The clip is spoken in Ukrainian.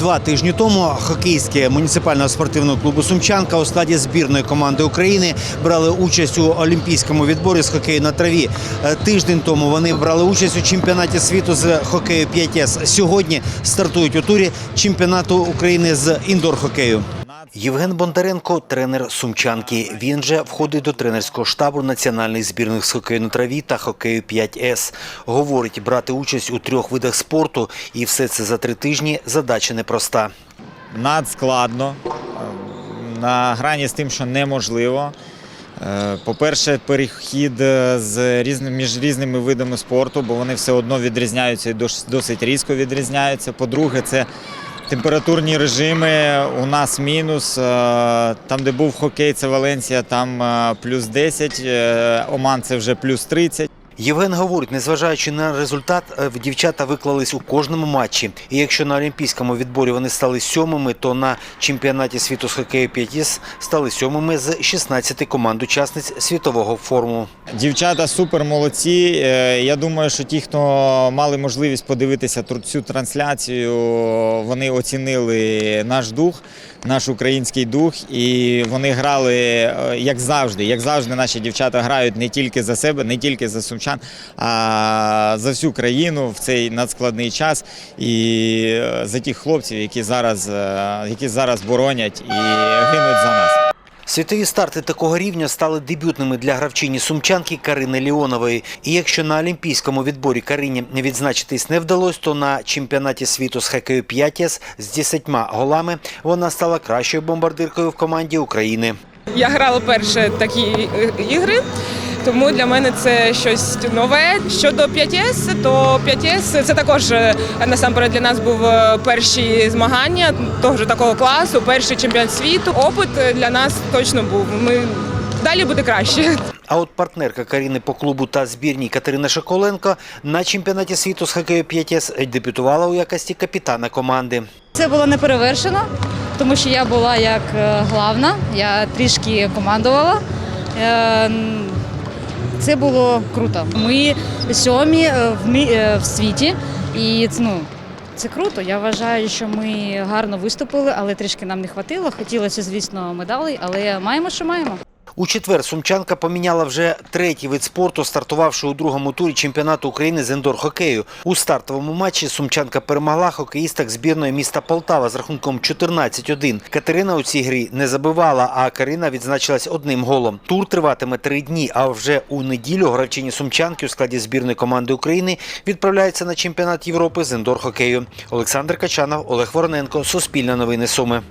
Два тижні тому хокейське муніципального спортивного клубу Сумчанка у складі збірної команди України брали участь у олімпійському відборі з хокею на траві. Е, Тиждень тому вони брали участь у чемпіонаті світу з хокею 5С. Сьогодні стартують у турі чемпіонату України з індор-хокею. Євген Бондаренко, тренер Сумчанки. Він же входить до тренерського штабу національних збірних з хокею на траві та хокею 5С. Говорить, брати участь у трьох видах спорту і все це за три тижні задача непроста. надскладно, е, на грані з тим, що неможливо. Е, По-перше, перехід е, з різним, між різними видами спорту, бо вони все одно відрізняються і досить різко відрізняються. По-друге, це температурні режими. У нас мінус. Е, Там, де був хокей, це Валенсія, там е, плюс 10, е, Оман це вже плюс 30. Євген говорить, незважаючи на результат, е, дівчата виклались у кожному матчі. І якщо на олімпійському відборі вони стали сьомими, то на чемпіонаті світу з хокею 5С стали сьомими з 16 команд учасниць світового форуму. Дівчата супер молодці. Е, Я думаю, що ті, хто мали можливість подивитися цю трансляцію, вони оцінили наш дух, наш український дух, і вони грали е, як завжди. Як завжди, наші дівчата грають не тільки за себе, не тільки за сумчан, а за всю країну в цей надскладний час і е, за тих хлопців, які зараз, е, які зараз боронять і гинуть за нас. Світові старти такого рівня стали дебютними для гравчині сумчанки Карини Ліонової. І якщо на олімпійському відборі Карині відзначитись не вдалося, то на чемпіонаті світу з хокею 5С з 10 голами вона стала кращою бомбардиркою в команді України. Я грала перше такі ігри, тому для мене це щось нове. Щодо 5С, то 5С це також е, насамперед для нас був е, перші змагання того ж такого класу, перший чемпіонат світу. Опит е, для нас точно був. Ми далі буде краще. А от партнерка Каріни по клубу та збірній Катерина Шоколенко на чемпіонаті світу з хокею 5С дебютувала у якості капітана команди. Це було не перевершено, тому що я була як главна, я трішки командувала. Це було круто. Ми сьомі е, в, мі- е, в світі, і ну, це круто. Я вважаю, що ми гарно виступили, але трішки нам не хватило. Хотілося, звісно, медалей, але маємо, що маємо. У четвер сумчанка поміняла вже третій вид спорту, стартувавши у другому турі чемпіонату України з індор-хокею. У стартовому матчі сумчанка перемогла хокеїсток збірної міста Полтава з рахунком 14-1. Катерина у цій грі не забивала, а Карина відзначилась одним голом. Тур триватиме три дні. А вже у неділю гравчині сумчанки у складі збірної команди України відправляється на чемпіонат Європи з індор-хокею. Олександр Качанов, Олег Вороненко, Суспільне новини Суми.